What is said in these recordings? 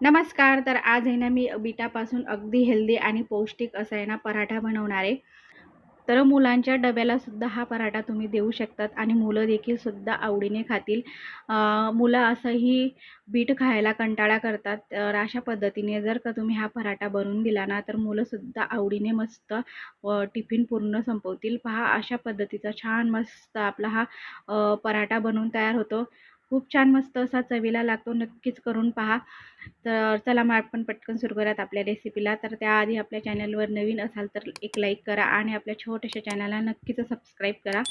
नमस्कार तर आज आहे ना मी बीटापासून अगदी हेल्दी आणि पौष्टिक असा आहे ना पराठा बनवणार आहे. तर मुलांच्या डब्याला सुद्धा हा पराठा तुम्ही देऊ शकतात आणि मुलं देखील सुद्धा आवडीने खातील. मुलं असंही बीट खायला कंटाळा करतात तर अशा पद्धतीने जर का तुम्ही हा पराठा बनवून दिला ना तर मुलंसुद्धा आवडीने मस्त टिफिन पूर्ण संपवतील. पहा अशा पद्धतीचा छान मस्त आपला हा पराठा बनवून तयार होतो. खूप छान मस्त असा चवीला लागतो. नक्कीच करून पहा. तर चला मग आपण पटकन सुरू करूयात आपल्या रेसिपीला. तर त्याआधी आपल्या चॅनलवर नवीन असाल तर एक लाईक करा आणि आपल्या छोट्याशा चॅनलला नक्कीच सबस्क्राईब करा.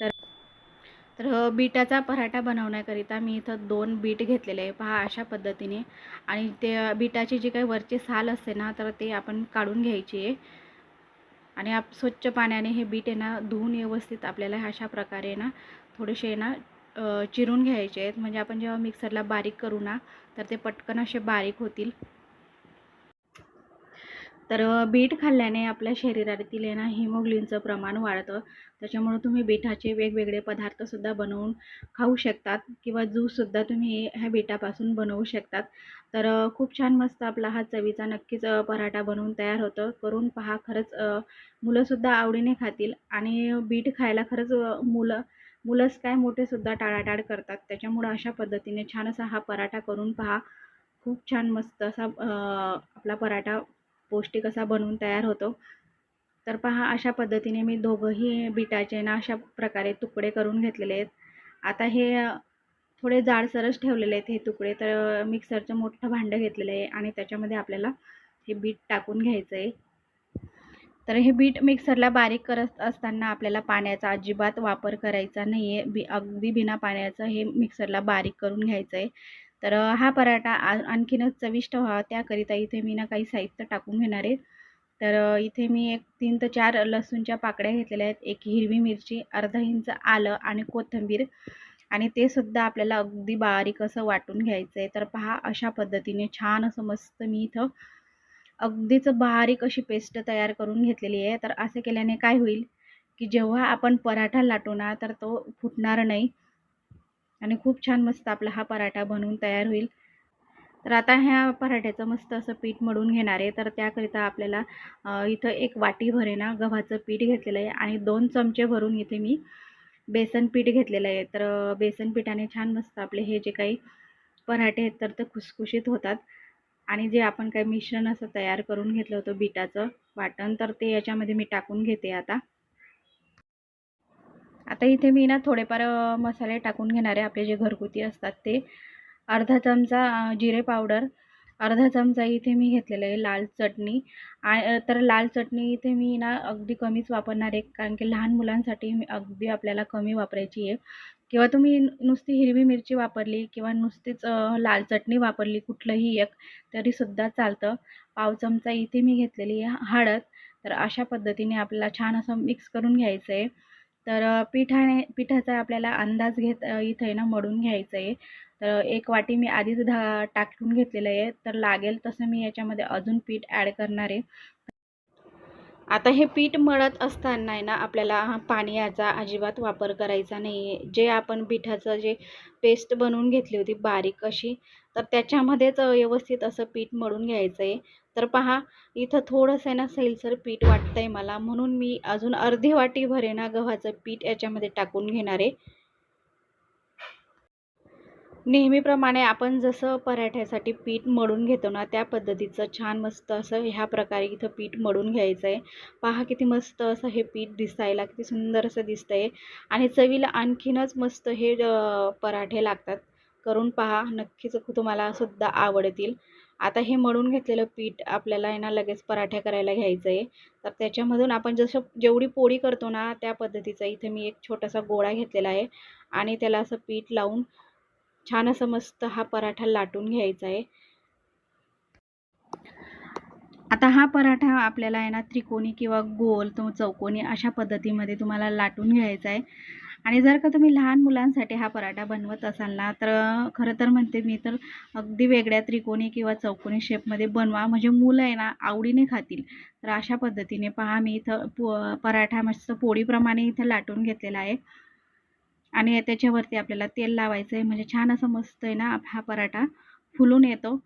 तर तर बीटाचा पराठा बनवण्याकरिता मी इथं दोन बीट घेतलेले आहे. पहा अशा पद्धतीने. आणि ते बीटाची जी काही वरची साल असते ना तर ते आपण काढून घ्यायची आहे. आणि आप स्वच्छ पाण्याने हे बीट आहे ना धुवून व्यवस्थित आपल्याला अशा प्रकारे ना थोडेसे ना चिरून घ्यायचे आहेत. म्हणजे आपण जेव्हा मिक्सरला बारीक करू ना तर ते पटकन असे बारीक होतील. तर बीट खाल्ल्याने आपल्या शरीरातील ना हिमोग्लिनचं प्रमाण वाढतं. त्याच्यामुळे तुम्ही बीटाचे वेगवेगळे पदार्थसुद्धा बनवून खाऊ शकतात किंवा ज्यूससुद्धा तुम्ही ह्या बीटापासून बनवू शकतात. तर खूप छान मस्त आपला हा चवीचा नक्कीच पराठा बनवून तयार होतो. करून पहा खरंच मुलंसुद्धा आवडीने खातील. आणि बीट खायला खरंच मुलं मुलंच काय मोठेसुद्धा टाळाटाळ करतात. त्याच्यामुळं अशा पद्धतीने छान असा हा पराठा करून पहा. खूप छान मस्त असा आपला पराठा पौष्टिक असा बनवून तयार होतो. तर पहा अशा पद्धतीने मी दोघंही बिटाचे ना अशा प्रकारे तुकडे करून घेतलेले आहेत. आता हे थोडे जाडसरच ठेवलेले आहेत हे तुकडे. तर मिक्सरचं मोठं भांडं घेतलेलं आहे आणि त्याच्यामध्ये आपल्याला हे बीट टाकून घ्यायचं आहे. तर हे बीट मिक्सरला बारीक करत असताना आपल्याला पाण्याचा अजिबात वापर करायचा नाही आहे बी अगदी बिना पाण्याचं हे मिक्सरला बारीक करून घ्यायचं आहे तर हा पराठा आ आणखीनच चविष्ट व्हावा. त्याकरिता इथे मी ना काही साहित्य टाकून घेणार आहे. तर इथे मी एक तीन ते चार लसूणच्या पाकळ्या घेतलेल्या आहेत. एक हिरवी मिरची अर्धा इंच आलं आणि कोथिंबीर. आणि ते सुद्धा आपल्याला अगदी बारीक असं वाटून घ्यायचं आहे तर पहा अशा पद्धतीने छान असं मस्त मी इथं अगदीच बारीक अशी पेस्ट तयार करून घेतलेली आहे. तर असे केल्याने काय होईल की जेव्हा आपण पराठा लाटू ना तर तो फुटणार नाही. आणि खूप छान मस्त आपला हा पराठा बनवून तयार होईल. तर आता ह्या पराठ्याचं मस्त असं पीठ मळून घेणार आहे. तर त्याकरिता आपल्याला इथं एक वाटी भरे ना गव्हाचं पीठ घेतलेलं आहे आणि दोन चमचे भरून इथे मी बेसन पीठ घेतलेलं आहे. तर बेसन पिठाने छान मस्त आपले हे जे काही पराठे आहेत तर ते खुसखुशीत होतात. आणि जे आपण काही मिश्रण असं तयार करून घेतलं होतं बिटाचं वाटण तर ते याच्यामध्ये मी टाकून घेते आता. आता इथे मी ना थोडेफार मसाले टाकून घेणार आहे. आपले जे घरगुती असतात ते. अर्धा चमचा जिरे पावडर. अर्धा चमचा इथे मी घेतलेलं आहे लाल चटणी. आणि तर लाल चटणी इथे मी ना अगदी कमीच वापरणार आहे. कारण की लहान मुलांसाठी मी अगदी आपल्याला कमी वापरायची आहे. किंवा तुम्ही नुसती हिरवी मिरची वापरली किंवा नुसतीच लाल चटणी वापरली कुठलंही एक तरीसुद्धा चालतं. पाव चमचा इथे मी घेतलेली आहे हळद. तर अशा पद्धतीने आपल्याला छान असं मिक्स करून घ्यायचं आहे तर पिठाने पिठाचा आपल्याला अंदाज घेत इथे ना मळून घ्यायचं आहे तर एक वाटी मी आधीच धा टाकून घेतलेलं आहे. तर लागेल तसं मी याच्यामध्ये अजून पीठ ॲड करणार आहे. आता हे पीठ मळत असताना आहे ना आपल्याला पाण्याचा पाणी याचा अजिबात वापर करायचा नाही आहे जे आपण पिठाचं जे पेस्ट बनवून घेतली होती बारीक अशी तर त्याच्यामध्येच व्यवस्थित असं पीठ मळून घ्यायचं आहे तर पहा इथं थोडंसं आहे ना सैलसर पीठ वाटतं आहे मला. म्हणून मी अजून अर्धी वाटी भरे ना गव्हाचं पीठ याच्यामध्ये टाकून घेणार. आहे नेहमीप्रमाणे आपण जसं पराठ्यासाठी पीठ मळून घेतो ना त्या पद्धतीचं छान मस्त असं ह्या प्रकारे इथं पीठ मळून घ्यायचं आहे पहा किती मस्त असं हे पीठ दिसायला किती सुंदर असं दिसतं आहे आणि चवीला आणखीनच मस्त हे पराठे लागतात. करून पहा नक्कीच तुम्हाला सुद्धा आवडतील. आता हे मळून घेतलेलं पीठ आपल्याला आहे ना लगेच पराठ्या करायला घ्यायचं आहे तर त्याच्यामधून आपण जसं जेवढी पोळी करतो ना त्या पद्धतीचा इथे मी एक छोटासा गोळा घेतलेला आहे. आणि त्याला असं पीठ लावून छान असं मस्त हा पराठा लाटून घ्यायचा आहे. आता हा पराठा आपल्याला आहे ना त्रिकोणी किंवा गोल तो चौकोनी अशा पद्धतीमध्ये तुम्हाला लाटून घ्यायचा आहे. आणि जर का तुम्ही लहान मुलांसाठी हा पराठा बनवत असाल ना तर खरं तर म्हणते मी तर अगदी वेगळ्या त्रिकोणी किंवा चौकोनी शेपमध्ये बनवा. म्हणजे मुलं आहे ना आवडीने खातील. तर अशा पद्धतीने पहा मी इथं पो पराठा मस्त पोळीप्रमाणे इथं लाटून घेतलेला आहे. आणि त्याच्यावरती आपल्याला तेल लावायचं आहे म्हणजे छान असं मस्त आहे ना हा पराठा फुलून येतो.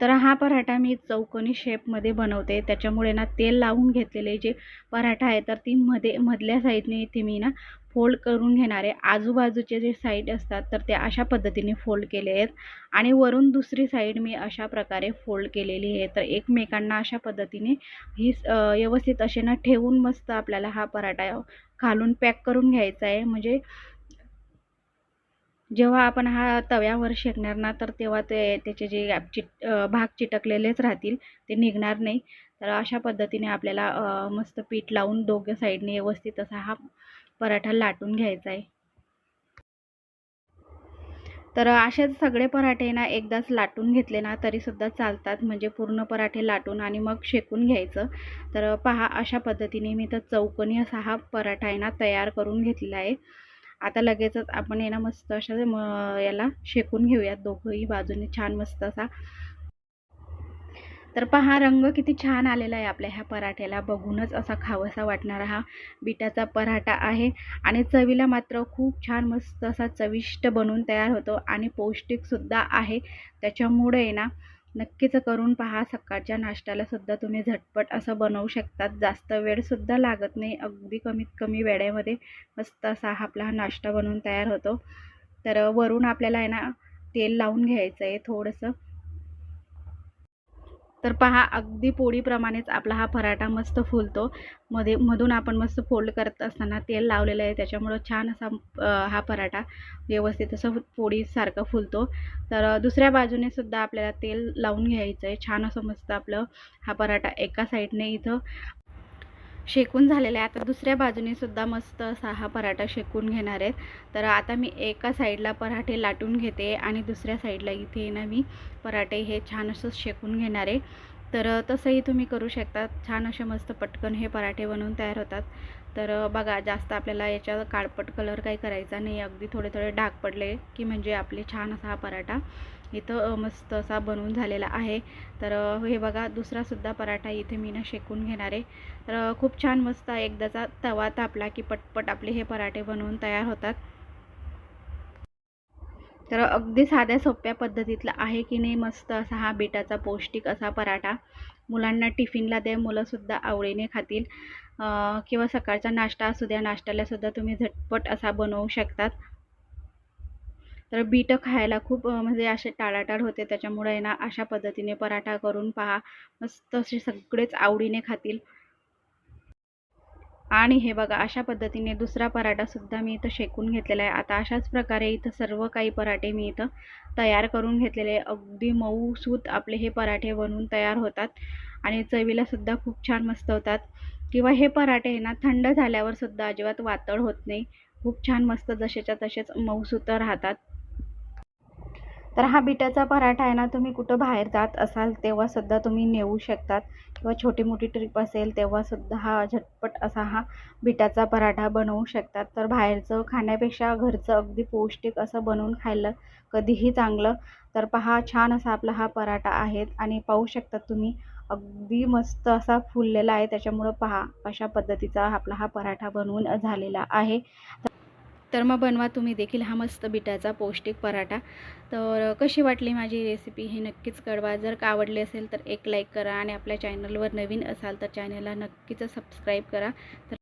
तर हा पराठा मी चौकोनी शेपमध्ये बनवते. त्याच्यामुळे ना तेल लावून घेतलेले जे पराठा आहे तर ती मध्ये मधल्या साईडने इथे मी ना फोल्ड करून घेणार आहे. आजूबाजूचे जे साईड असतात तर ते अशा पद्धतीने फोल्ड केले आहेत. आणि वरून दुसरी साईड मी अशा प्रकारे फोल्ड केलेली आहे. तर एकमेकांना अशा पद्धतीने ही व्यवस्थित असे ना ठेवून मस्त आपल्याला हा पराठा खालून पॅक करून घ्यायचा आहे. म्हणजे जेव्हा आपण हा तव्यावर शेकणार ना तर तेव्हा ते त्याचे जे चिट भाग चिटकलेलेच राहतील. ते निघणार नाही. तर अशा पद्धतीने आपल्याला मस्त पीठ लावून दोघं साईडने व्यवस्थित असा हा पराठा लाटून घ्यायचा आहे. तर असेच सगळे पराठे ना एकदाच लाटून घेतले ना तरीसुद्धा चालतात. म्हणजे पूर्ण पराठे लाटून आणि मग शेकून घ्यायचं. तर पहा अशा पद्धतीने मी तर चौकोनी असा हा पराठा आहे ना तयार करून घेतलेला आहे. आता लगेचच आपण आहे ना मस्त अशा म याला शेकून घेऊयात दोघंही बाजूने. छान मस्त असा तर पहा रंग किती छान आलेला आहे आपल्या ह्या पराठ्याला. बघूनच असा खावासा वाटणारा हा बिटाचा पराठा आहे. आणि चवीला मात्र खूप छान मस्त असा चविष्ट बनून तयार होतो आणि पौष्टिकसुद्धा आहे. त्याच्यामुळे आहे ना नक्कीच करून पहा. सकाळच्या नाश्त्यालासुद्धा तुम्ही झटपट असं बनवू शकतात. जास्त वेळसुद्धा लागत नाही. अगदी कमीत कमी वेळेमध्ये मस्त असा हा आपला हा नाश्ता बनवून तयार होतो. तर वरून आपल्याला आहे ना तेल लावून घ्यायचं आहे थोडंसं. तर पहा अगदी पोळीप्रमाणेच आपला हा पराठा मस्त फुलतो. मध्ये मधून आपण मस्त फोल्ड करत असताना तेल लावलेलं आहे त्याच्यामुळं छान असा हा पराठा व्यवस्थित असं पोळीसारखा फुलतो. तर दुसऱ्या बाजूने सुद्धा आपल्याला तेल लावून घ्यायचं आहे छान असं मस्त आपलं हा पराठा एका साईडने इथं शेकून झालेला आहे. आता दुसऱ्या बाजूने सुद्धा मस्त असा हा पराठा शेकून घेणार आहेत. तर आता मी एका साईडला पराठे लाटून घेते आणि दुसऱ्या साईडला इथे ना मी पराठे हे छान असं शेकून घेणार आहे. तर तसंही तुम्ही करू शकता. छान असे मस्त पटकन हे पराठे बनवून तयार होतात. तर बघा जास्त आपल्याला याच्या काळपट कलर काही करायचा नाही. अगदी थोडे थोडे डाग पडले की म्हणजे आपले छान असा हा पराठा इथं मस्त असा बनवून झालेला आहे. तर हे बघा दुसरासुद्धा पराठा इथे मी ना शेकून घेणार आहे. तर खूप छान मस्त एकदाचा तवा तापला की पटपट आपले हे पराठे बनवून तयार होतात. तर अगदी साध्या सोप्या पद्धतीतला आहे की नाही मस्त असा हा बिटाचा पौष्टिक असा पराठा. मुलांना टिफिनला द्या मुलंसुद्धा आवडीने खातील. किंवा सकाळचा नाश्ता असू द्या नाश्त्याला सुद्धा तुम्ही झटपट असा बनवू शकतात. तर बीटं खायला खूप म्हणजे असे टाळाटाळ होते. त्याच्यामुळे आहे ना अशा पद्धतीने पराठा करून पहा. मस्त असे सगळेच आवडीने खातील. आणि हे बघा अशा पद्धतीने दुसरा पराठासुद्धा मी इथं शेकून घेतलेला आहे. आता अशाच प्रकारे इथं सर्व काही पराठे मी इथं तयार करून घेतलेले अगदी मऊसूत आपले हे पराठे बनवून तयार होतात. आणि चवीला सुद्धा खूप छान मस्त होतात. किंवा हे पराठे आहे ना थंड झाल्यावर सुद्धा अजिबात वातळ होत नाही. खूप छान मस्त जसेच्या तसेच मऊसूत राहतात. तर हा बिटाचा पराठा आहे ना तुम्ही कुठं बाहेर जात असाल तेव्हा सुद्धा तुम्ही नेऊ शकतात. किंवा छोटी मोठी ट्रिप असेल तेव्हा सुद्धा हा झटपट असा हा बिटाचा पराठा बनवू शकतात. तर बाहेरचं खाण्यापेक्षा घरचं अगदी पौष्टिक असं बनवून खायला कधीही चांगलं. तर पहा छान असा आपला हा पराठा आहे आणि पाहू शकतात तुम्ही अगदी मस्त असा फुललेला आहे. त्याच्यामुळं पहा अशा पद्धतीचा आपला हा पराठा बनवून झालेला आहे. तर मग बनवा तुम्ही देखील हा मस्त बिटाचा पौष्टिक पराठा. तर कशी वाटली माझी रेसिपी हे नक्कीच कळवा. जर का आवडली असेल तर एक लाईक करा आणि आपल्या चॅनलवर नवीन असाल तर चॅनलला नक्कीच सबस्क्राईब करा. तर